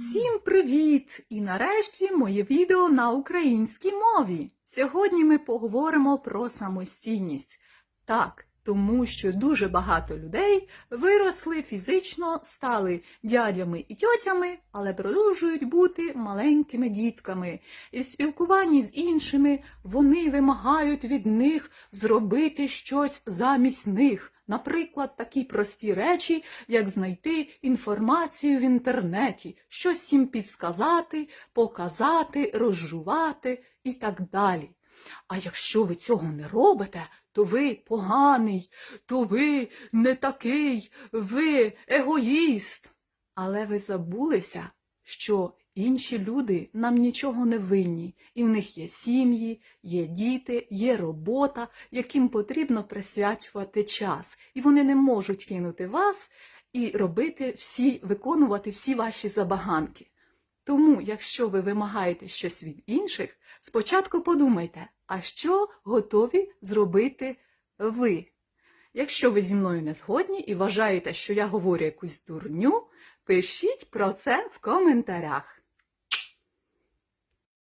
Всім привіт! І нарешті моє відео на українській мові. Сьогодні ми поговоримо про самостійність. Так, тому що дуже багато людей виросли фізично, стали дядями і тьотями, але продовжують бути маленькими дітками. І в спілкуванні з іншими вони вимагають від них зробити щось замість них. Наприклад, такі прості речі, як знайти інформацію в інтернеті, щось їм підсказати, показати, розжувати і так далі. А якщо ви цього не робите, то ви поганий, то ви не такий, ви егоїст. Але ви забулися, що інші люди нам нічого не винні, і в них є сім'ї, є діти, є робота, яким потрібно присвячувати час, і вони не можуть кинути вас і робити всі, виконувати всі ваші забаганки. Тому, якщо ви вимагаєте щось від інших, спочатку подумайте, а що готові зробити ви? Якщо ви зі мною не згодні і вважаєте, що я говорю якусь дурню, пишіть про це в коментарях.